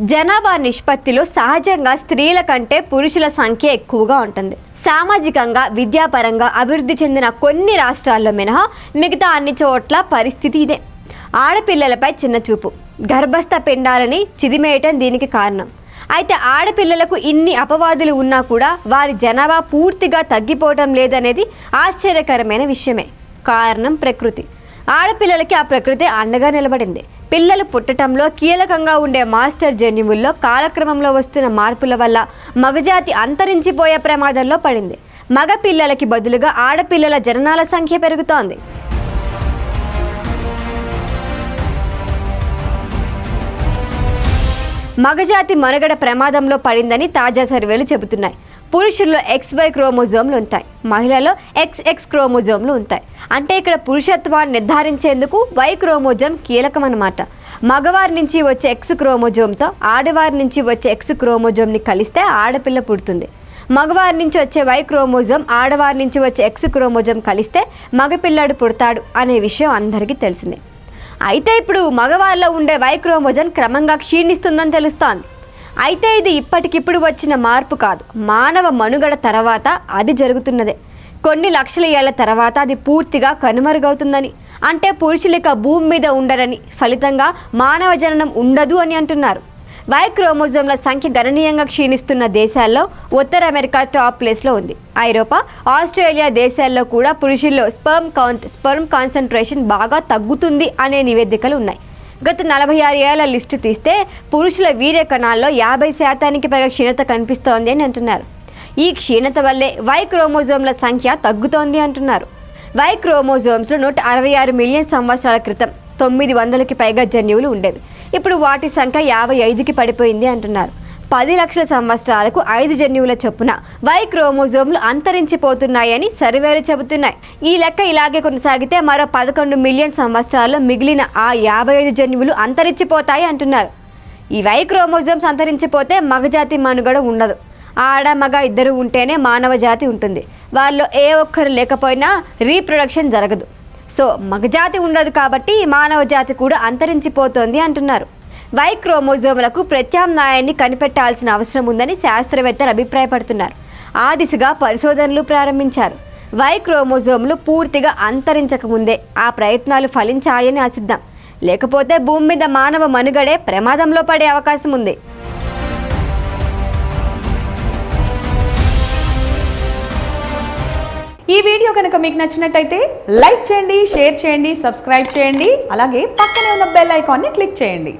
జనాభా నిష్పత్తిలో సహజంగా స్త్రీల కంటే పురుషుల సంఖ్య ఎక్కువగా ఉంటుంది. సామాజికంగా విద్యాపరంగా అభివృద్ధి చెందిన కొన్ని రాష్ట్రాల్లో మినహా మిగతా అన్ని చోట్ల పరిస్థితి ఇదే. ఆడపిల్లలపై చిన్న చూపు. గర్భస్థ పిండాలని చిదిమేయటం దీనికి కారణం. అయితే ఆడపిల్లలకు ఇన్ని అపవాదులు ఉన్నా కూడా వారి జనాభా పూర్తిగా తగ్గిపోవటం లేదనేది ఆశ్చర్యకరమైన విషయమే. కారణం ప్రకృతి. ఆడపిల్లలకి ఆ ప్రకృతి అండగా నిలబడింది. పిల్లలు పుట్టటంలో కీలకంగా ఉండే మాస్టర్ జన్యువుల్లో కాలక్రమంలో వస్తున్న మార్పుల వల్ల మగజాతి అంతరించిపోయే ప్రమాదంలో పడింది. మగ పిల్లలకి బదులుగా ఆడపిల్లల జననాల సంఖ్య పెరుగుతోంది. మగజాతి మనుగడ ప్రమాదంలో పడిందని తాజా సర్వేలు చెబుతున్నాయి. పురుషుల్లో ఎక్స్ వై క్రోమోజోమ్లు ఉంటాయి. మహిళలో ఎక్స్ ఎక్స్ క్రోమోజోమ్లు ఉంటాయి. అంటే ఇక్కడ పురుషత్వాన్ని నిర్ధారించేందుకు వై క్రోమోజోమ్ కీలకమన్నమాట. మగవారి నుంచి వచ్చే ఎక్స్ క్రోమోజోమ్తో ఆడవారి నుంచి వచ్చే ఎక్స్ క్రోమోజోమ్ని కలిస్తే ఆడపిల్ల పుడుతుంది. మగవారి నుంచి వచ్చే వై క్రోమోజోమ్ ఆడవారి నుంచి వచ్చే ఎక్స్ క్రోమోజోమ్ కలిస్తే మగపిల్లాడు పుడతాడు అనే విషయం అందరికీ తెలిసిందే. అయితే ఇప్పుడు మగవారిలో ఉండే వై క్రోమోజోమ్ క్రమంగా క్షీణిస్తుందని తెలుస్తోంది. అయితే ఇది ఇప్పటికిప్పుడు వచ్చిన మార్పు కాదు. మానవ మనుగడ తర్వాత అది జరుగుతున్నదే. కొన్ని లక్షల ఏళ్ళ తర్వాత అది పూర్తిగా కనుమరుగవుతుందని అంటే పురుషులిక భూమి మీద ఉండరని ఫలితంగా మానవ జననం ఉండదు అని అంటున్నారు. వై క్రోమోజోమ్ల సంఖ్య గణనీయంగా క్షీణిస్తున్న దేశాల్లో ఉత్తర అమెరికా టాప్ ప్లేస్లో ఉంది. ఐరోపా ఆస్ట్రేలియా దేశాల్లో కూడా పురుషుల్లో స్పర్మ్ కౌంట్ స్పర్మ్ కాన్సన్ట్రేషన్ బాగా తగ్గుతుంది అనే నివేదికలు ఉన్నాయి. గత నలభై ఆరు ఏళ్ళ లిస్టు తీస్తే పురుషుల వీర్య కణాల్లో యాభై శాతానికి పైగా క్షీణత కనిపిస్తోంది అని అంటున్నారు. ఈ క్షీణత వల్లే వై క్రోమోజోమ్ల సంఖ్య తగ్గుతోంది అంటున్నారు. వై క్రోమోజోమ్స్లో నూట అరవై ఆరు మిలియన్ సంవత్సరాల క్రితం తొమ్మిది వందలకి పైగా జన్యువులు ఉండేవి. ఇప్పుడు వాటి సంఖ్య యాభై ఐదుకి పడిపోయింది అంటున్నారు. పది లక్షల సంవత్సరాలకు ఐదు జన్యువుల చొప్పున వై క్రోమోజోమ్లు అంతరించిపోతున్నాయని సర్వేలు చెబుతున్నాయి. ఈ లెక్క ఇలాగే కొనసాగితే మరో పదకొండు మిలియన్ సంవత్సరాల్లో మిగిలిన ఆ యాభై ఐదు జన్యువులు అంతరించిపోతాయి అంటున్నారు. ఈ వై క్రోమోజోమ్స్ అంతరించిపోతే మగజాతి మనుగడ ఉండదు. ఆడ మగ ఇద్దరు ఉంటేనే మానవ జాతి ఉంటుంది. వాళ్ళు ఏ ఒక్కరు లేకపోయినా రీప్రొడక్షన్ జరగదు. సో మగజాతి ఉండదు కాబట్టి మానవ జాతి కూడా అంతరించిపోతోంది అంటున్నారు. వై క్రోమోజోములకు ప్రత్యామ్నాయాన్ని కనిపెట్టాల్సిన అవసరం ఉందని శాస్త్రవేత్తలు అభిప్రాయపడుతున్నారు. ఆ దిశగా పరిశోధనలు ప్రారంభించారు. వై క్రోమోజోములు పూర్తిగా అంతరించకముందే ఆ ప్రయత్నాలు ఫలించాలని ఆశిద్దాం. లేకపోతే భూమి మీద మానవ మనుగడే ప్రమాదంలో పడే అవకాశం ఉంది. ఈ వీడియో కనుక మీకు నచ్చినట్టయితే లైక్ చేయండి షేర్ చేయండి సబ్స్క్రైబ్ చేయండి అలాగే పక్కనే ఉన్న బెల్ ఐకాన్ని క్లిక్ చేయండి.